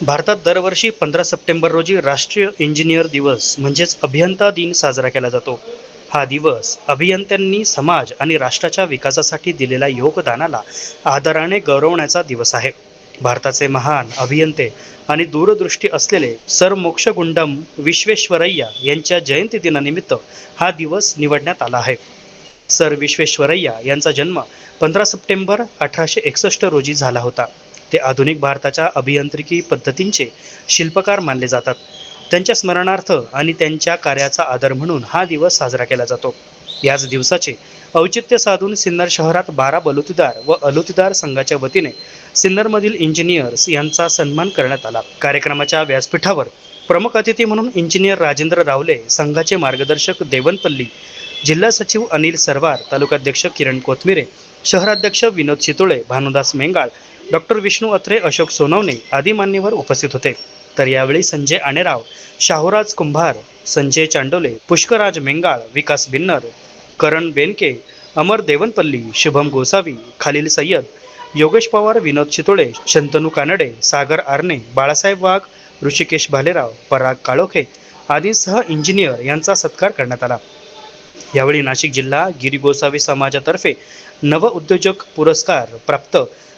भारतात दरवर्षी पंधरा सप्टेंबर रोजी राष्ट्रीय इंजिनियर दिवस म्हणजेच अभियंता दिन साजरा केला जातो. हा दिवस अभियंत्यांनी समाज आणि राष्ट्राच्या विकासासाठी दिलेल्या योगदानाला आदराने गौरवण्याचा दिवस आहे. भारताचे महान अभियंते आणि दूरदृष्टी असलेले सर मोक्षगुंडम विश्वेश्वरय्या यांच्या जयंती दिनानिमित्त हा दिवस निवडण्यात आला आहे. सर विश्वेश्वरय्या यांचा जन्म पंधरा सप्टेंबर अठराशे एकसष्ट रोजी झाला होता. ते आधुनिक भारताच्या अभियांत्रिकी पद्धतींचे शिल्पकार मानले जातात. त्यांच्या स्मरणार्थ आणि त्यांच्या कार्याचा आदर म्हणून हा दिवस साजरा केला जातो. याच दिवसाचे औचित्य साधून सिन्नर शहरात बारा बलुतेदार व अलुतेदार संघाच्या वतीने सिन्नरमधील इंजिनियर्स यांचा सन्मान करण्यात आला. कार्यक्रमाच्या व्यासपीठावर प्रमुख अतिथी म्हणून इंजिनियर राजेंद्र रावले संघाचे मार्गदर्शक देवनपल्ली जिल्हा सचिव अनिल सरवार तालुकाध्यक्ष किरण कोथमिरे शहराध्यक्ष विनोद शितोळे भानुदास मेंगाळ डॉक्टर विष्णू अत्रे अशोक सोनवणे आदी मान्यवर उपस्थित होते. तर यावेळी संजय आणेराव शाहूराज कुंभार संजय चांडोले पुष्कराज मेंगाळ विकास बिन्नर करण बेनके अमर देवनपल्ली शुभम गोसावी खालील सय्यद योगेश पवार विनोद चितोळे शंतनू कानडे सागर आरणे बाळासाहेब वाघ ऋषिकेश भालेराव पराग काळोखे आदींसह इंजिनियर यांचा सत्कार करण्यात आला. यावेळी नाशिक जिल्हा गिरी गोसावी समाजातर्फे नवउद्योजक पुरस्कार प्राप्त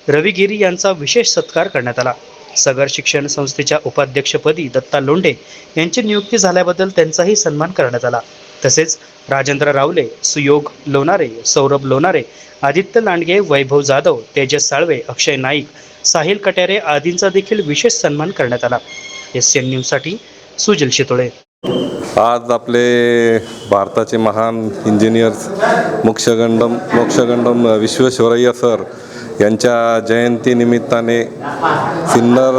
रवी गिरी यांचा विशेष सत्कार करण्यात आला. सगर शिक्षण संस्थेच्या उपाध्यक्षपदी दत्ता लोंढे यांची नियुक्ती झाल्याबद्दल त्यांचाही सन्मान करण्यात आला. तसेच राजेंद्र रावले सुयोग लोणारे सौरभ लोणारे आदित्य लांडगे वैभव जाधव तेजस साळवे अक्षय नाईक साहिल कट्यारे आदींचा देखील विशेष सन्मान करण्यात आला. एस एन न्यूजसाठी सुजल शितोळे. आज आपले भारताचे महान इंजिनियर्स मोक्षगंडम मोक्षगंडम विश्वेश्वरय्या सर यांच्या जयंतीनिमित्ताने सिन्नर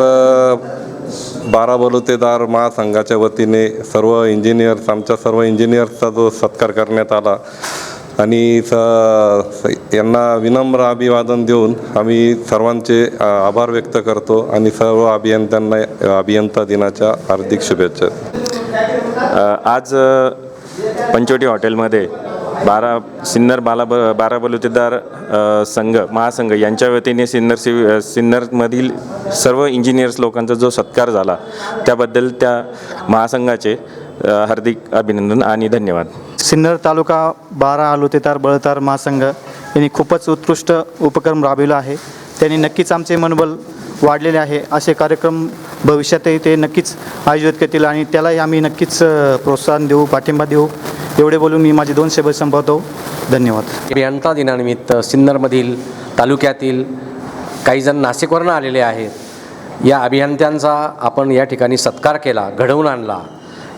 बारा बलुतेदार महासंघाच्या वतीने सर्व इंजिनियर्स आमच्या सर्व इंजिनियर्सचा जो सत्कार करण्यात आला. आणि स स- यांना विनम्र अभिवादन देऊन आम्ही सर्वांचे आभार व्यक्त करतो आणि सर्व अभियंत्यांना अभियंता दिनाच्या हार्दिक शुभेच्छा. आज पंचवटी हॉटेलमध्ये बारा सिन्नर बाला ब बारा बलुतेदार संघ महासंघ यांच्या वतीने सिन्नर सिव सिन्नरमधील सर्व इंजिनियर्स लोकांचा जो सत्कार झाला त्याबद्दल त्या महासंघाचे हार्दिक अभिनंदन आणि धन्यवाद. सिन्नर तालुका बारा आलुतेदार बळतार महासंघ यांनी खूपच उत्कृष्ट उपक्रम राबविला आहे. त्यांनी नक्कीच आमचे मनोबल वाढलेले आहे. असे कार्यक्रम भविष्यातही ते नक्कीच आयोजित करतील आणि त्यालाही आम्ही नक्कीच प्रोत्साहन देऊ पाठिंबा देऊ. एवढे बोलून मी माझे दोन शब्द संपवतो. धन्यवाद. अभियंता दिनानिमित्त सिन्नरमधील तालुक्यातील काही जण नाशिकवरून आलेले आहेत. या अभियंत्यांचा आपण या ठिकाणी सत्कार केला घडवून आणला.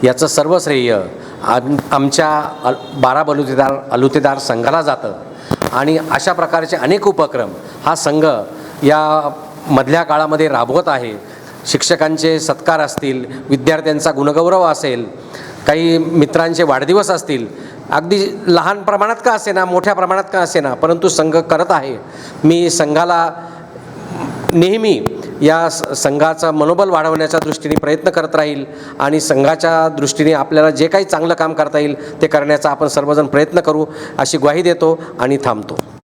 याचं सर्व श्रेय आम आमच्या अल बारा बलुतेदार अलुतेदार संघाला जातं. आणि अशा प्रकारचे अनेक उपक्रम हा संघ या मधल्या काळामध्ये राबवत आहे. शिक्षकांचे सत्कार असतील विद्यार्थ्यांचा गुणगौरव असेल काही मित्रांचे वाढदिवस असतील अगदी लहान प्रमाणात का असेना मोठ्या प्रमाणात का असेना परंतु संघ करत आहे. मी संघाला नेहमी या स- संघाचं मनोबल वाढवण्याच्या दृष्टीने प्रयत्न करत राहील आणि संघाच्या दृष्टीने आपल्याला जे काही चांगलं काम करता येईल ते करण्याचा आपण सर्वजण प्रयत्न करू अशी ग्वाही देतो आणि थांबतो.